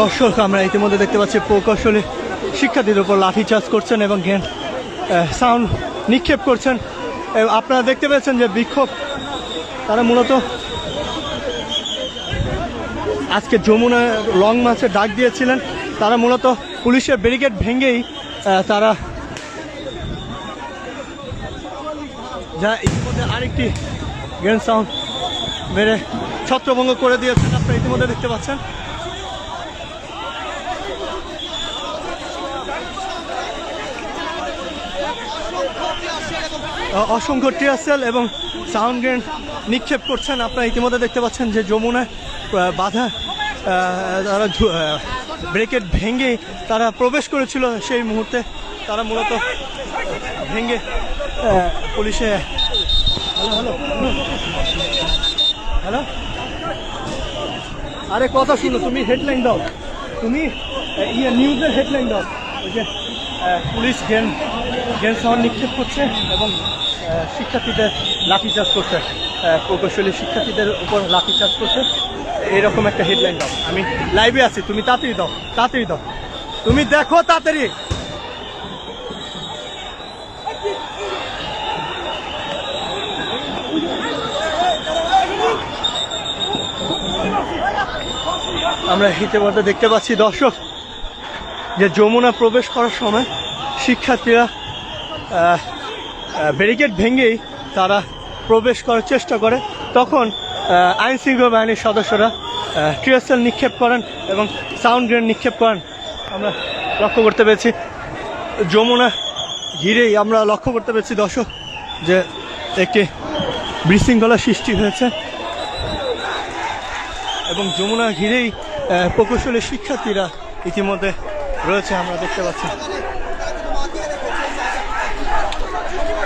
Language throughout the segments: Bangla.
দর্শক, আমরা ইতিমধ্যে দেখতে পাচ্ছি প্রকৌশলী শিক্ষার্থীদের উপর লাঠিচার্জ করছেন এবং জ্ঞান সাউন্ড নিক্ষেপ করছেন। আপনারা দেখতে পেয়েছেন যে বিক্ষোভ, তারা মূলত আজকে যমুনা লং মার্চে ডাক দিয়েছিলেন। তারা মূলত পুলিশের ব্যারিকেড ভেঙেই তারা যা ইতিমধ্যে আরেকটি জ্ঞান সাউন্ড মেরে ছত্রভঙ্গ করে দিয়েছেন। আপনারা ইতিমধ্যে দেখতে পাচ্ছেন। অসংখ্য টিয়ারসেল এবং সাউন্ড গ্রেন নিক্ষেপ করছেন। আপনারা ইতিমধ্যে দেখতে পাচ্ছেন যে যমুনায় বাধা তারা ব্রেকেট ভেঙে তারা প্রবেশ করেছিল সেই মুহূর্তে। তারা মূলত ভেঙে পুলিশে হ্যালো হ্যালো। হ্যালো। আরে, কথা শুনো, তুমি হেডলাইন দাও। তুমি ইয়ে নিউজের হেডলাইন দাও। ওই যে পুলিশ গেন সাউন্ড নিক্ষেপ করছে এবং শিক্ষার্থীদের লাঠিচার্জ করছে প্রকৌশলী শিক্ষার্থীদের উপর লাঠিচার্জ করছে। এরকম একটা হেডলাইন দাও। আমি লাইভে আছি, তুমি তাড়াতাড়ি দাও তাড়াতাড়ি দাও। তুমি দেখো তাড়াতাড়ি। আমরা ইতিমধ্যে দেখতে পাচ্ছি দর্শক, যে যমুনা প্রবেশ করার সময় শিক্ষার্থীরা ব্যারিকেড ভেঙেই তারা প্রবেশ করার চেষ্টা করে। তখন আহ, আইন শৃঙ্খলা বাহিনীর সদস্যরা টিএসএল নিক্ষেপ করেন এবং সাউন্ড গ্রেন নিক্ষেপ করেন। আমরা লক্ষ্য করতে পেরেছি যমুনা ঘিরেই আমরা লক্ষ্য করতে পেরেছি দর্শক যে একটি বিশৃঙ্খলা সৃষ্টি হয়েছে। এবং যমুনা ঘিরেই প্রকৌশলী শিক্ষার্থীরা ইতিমধ্যে রয়েছে আমরা দেখতে পাচ্ছি।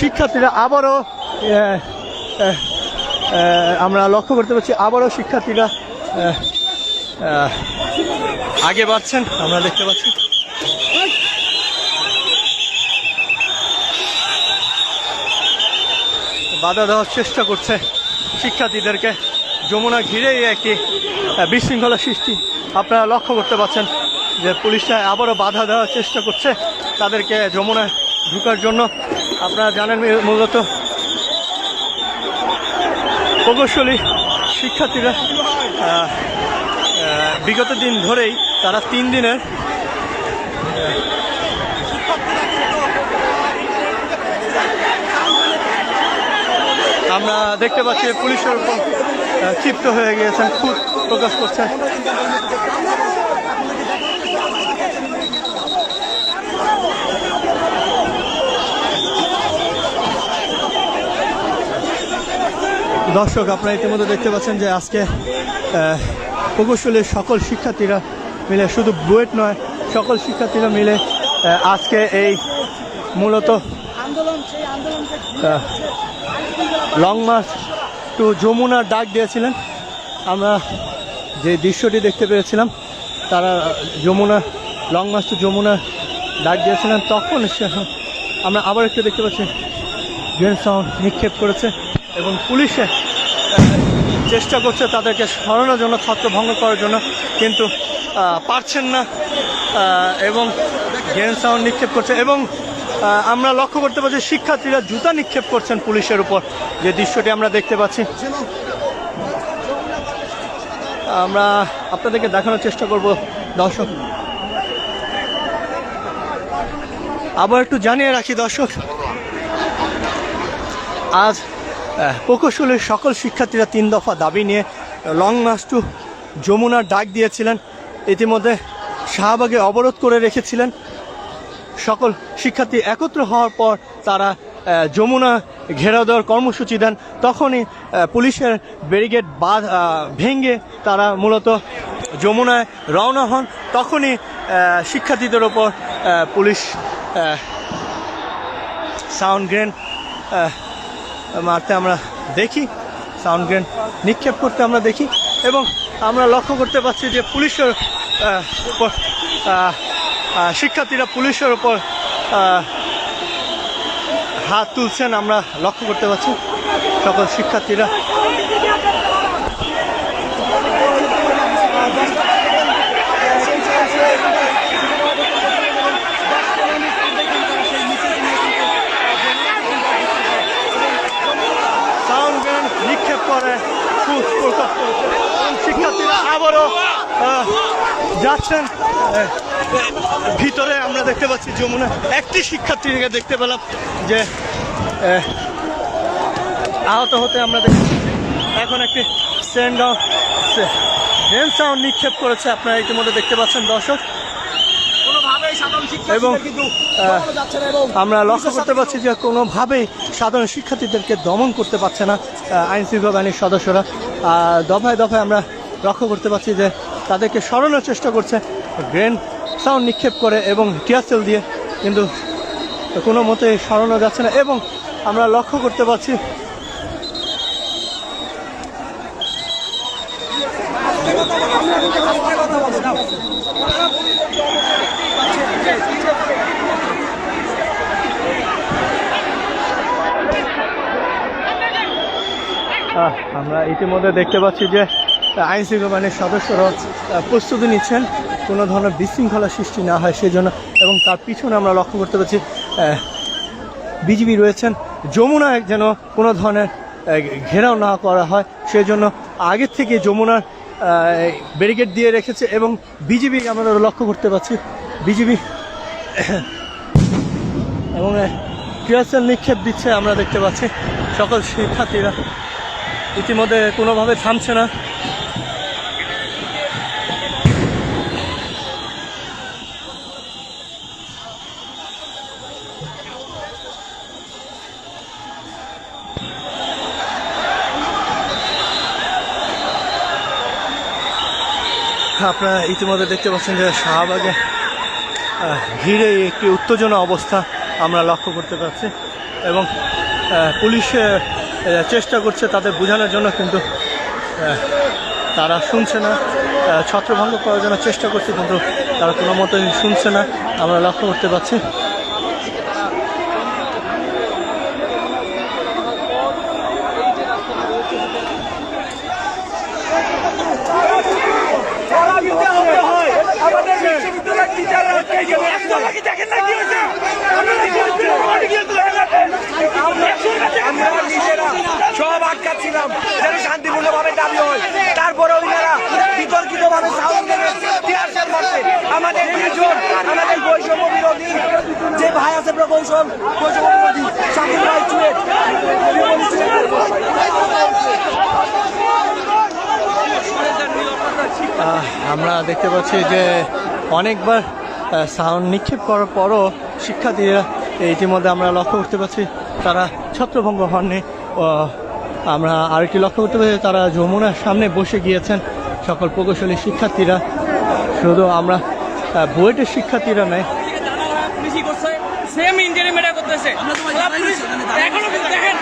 শিক্ষার্থীরা আবারও আমরা লক্ষ্য করতে পারছি আবারও শিক্ষার্থীরা আগে বাড়ছেন, আমরা দেখতে পাচ্ছি। বাধা দেওয়ার চেষ্টা করছে শিক্ষার্থীদেরকে। যমুনা ঘিরেই একটি বিশৃঙ্খলা সৃষ্টি। আপনারা লক্ষ্য করতে পারছেন যে পুলিশরা আবারও বাধা দেওয়ার চেষ্টা করছে। তাদেরকে যমুনায় ঢুকার জন্য আপনারা জানেন মূলত প্রকৌশলী শিক্ষার্থীরা বিগত দিন ধরেই তারা তিন দিনের আমরা দেখতে পাচ্ছি পুলিশের উপর ক্ষিপ্ত হয়ে গিয়েছেন, খুব প্রকাশ করছেন। দর্শক, আপনারা ইতিমধ্যে দেখতে পাচ্ছেন যে আজকে প্রকৌশলীর সকল শিক্ষার্থীরা মিলে শুধু বুয়েট নয়, সকল শিক্ষার্থীরা মিলে আজকে এই মূলত লং মার্চ টু যমুনার ডাক দিয়েছিলেন। আমরা যে দৃশ্যটি দেখতে পেয়েছিলাম, তারা Jamuna long march to Jamuna ডাক দিয়েছিলেন। তখন আমরা আবার একটু দেখতে পাচ্ছি গ্রেন সাউন্ড নিক্ষেপ করেছে। এবং পুলিশে চেষ্টা করছে তাদেরকে সরানোর জন্য ছত্রভঙ্গ করার জন্য, কিন্তু পারছেন না এবং গ্রেন সাউন্ড নিক্ষেপ করছে এবং আমরা লক্ষ্য করতে পারছি শিক্ষার্থীরা জুতা নিক্ষেপ করছেন পুলিশের উপর। যে দৃশ্যটি আমরা দেখতে পাচ্ছি, আমরা আপনাদেরকে দেখানোর চেষ্টা করব। দর্শক, আবার একটু জানিয়ে রাখি দর্শক, আজ প্রকৌশলের সকল শিক্ষার্থীরা তিন দফা দাবি নিয়ে লং মার্চ টু যমুনার ডাক দিয়েছিলেন। ইতিমধ্যে শাহবাগে অবরোধ করে রেখেছিলেন। সকল শিক্ষার্থী একত্র হওয়ার পর তারা যমুনা ঘেরা দেওয়ার কর্মসূচি দেন। তখনই পুলিশের ব্যারিকেড বাদ আহ, ভেঙে তারা মূলত যমুনায় রওনা হন। তখনই শিক্ষার্থীদের ওপর পুলিশ সাউন্ড গ্রেন মারতে আমরা দেখি সাউন্ড গ্রেন নিক্ষেপ করতে আমরা দেখি, এবং আমরা লক্ষ্য করতে পারছি যে পুলিশের উপর শিক্ষার্থীরা পুলিশের ওপর হাত তুলছেন, আমরা লক্ষ্য করতে পারছি। সকল শিক্ষার্থীরা সাউন্ড গ্রেন নিক্ষেপ করে খুব প্রকাশ করেছে এবং শিক্ষার্থীরা আবারও যাচ্ছেন। ভিতরে আমরা দেখতে পাচ্ছি যমুনা। একটি শিক্ষার্থীকে দেখতে পেলাম যে আহ, আহত হতে আমরা দেখতে পাচ্ছি। এখন একটি স্ট্যান্ড হেন সাউন্ড নিক্ষেপ করেছে। আপনারা ইতিমধ্যে দেখতে পাচ্ছেন দর্শক। এবং, আমরা লক্ষ্য করতে পারছি যে কোনোভাবেই সাধারণ শিক্ষার্থীদেরকে দমন করতে পারছে না আইন শৃঙ্খলা বাহিনীর সদস্যরা। দফায় দফায় আমরা লক্ষ্য করতে পারছি যে তাদেরকে সরানোর চেষ্টা করছে। গ্রেন সাউন্ড নিক্ষেপ করে এবং টিয়ারসেল দিয়ে কিন্তু কোনো মতে সরানো যাচ্ছে না এবং আমরা লক্ষ্য করতে পারছি আমরা ইতিমধ্যে দেখতে পাচ্ছি যে আইন শৃঙ্খলা বাহিনীর সদস্যরা প্রস্তুতি নিচ্ছেন। কোনো ধরনের বিশৃঙ্খলা সৃষ্টি না হয় সেই জন্য এবং তার পিছনে আমরা লক্ষ্য করতে পারছি বিজিবি রয়েছেন। যমুনায় যেন কোনো ধরনের ঘেরাও না করা হয় সেই জন্য আগের থেকে যমুনার ব্যারিকেড দিয়ে রেখেছে এবং বিজিবি, আমরা লক্ষ্য করতে পারছি। বিজিবি এবং ক্রিয়াশাল নিক্ষেপ দিচ্ছে, আমরা দেখতে পাচ্ছি। সকল শিক্ষার্থীরা ইতিমধ্যে কোনোভাবে থামছে না। আপনারা ইতিমধ্যে দেখতে পাচ্ছেন যে শাহবাগে ঘিরে একটি উত্তেজনা অবস্থা আমরা লক্ষ্য করতে পারছি এবং পুলিশ চেষ্টা করছে তাদের বোঝানোর জন্য কিন্তু তারা শুনছে না ছত্রভঙ্গ করার জন্য চেষ্টা করছে কিন্তু তারা কোনো মতোই শুনছে না। আমরা লক্ষ্য করতে পারছি আমাদের বিশ্ববিদ্যালয়ের টিচাররা আটকে গেল একদম কি দেখেন না কি হয়েছে আমরা কি হয়েছে? আমাদের কি হয়েছে? আমরা নিজেরা আটকাচ্ছিলাম যেন শান্তিপূর্ণভাবে দাবি হয়। তারপরে ওনারা বিতর্কিত ভাবে সাউন্ড টিয়ারশেল আমাদের দুজন আমাদের বৈষম্য বিরোধী, যে ভাই আছে প্রকৌশল আমরা দেখতে পাচ্ছি যে অনেকবার সাউন্ড নিক্ষেপ করার পরও শিক্ষার্থীরা ইতিমধ্যে আমরা লক্ষ্য করতে পারছি, তারা ছত্রভঙ্গ হননি। আমরা আরেকটি লক্ষ্য করতে পারি তারা যমুনার সামনে বসে গিয়েছেন সকল প্রকৌশলী শিক্ষার্থীরা। শুধু আমরা বুয়েটের শিক্ষার্থীরা নেই সেম ইঞ্জিনিয়ারিং করতেছে। এখনও দেখেন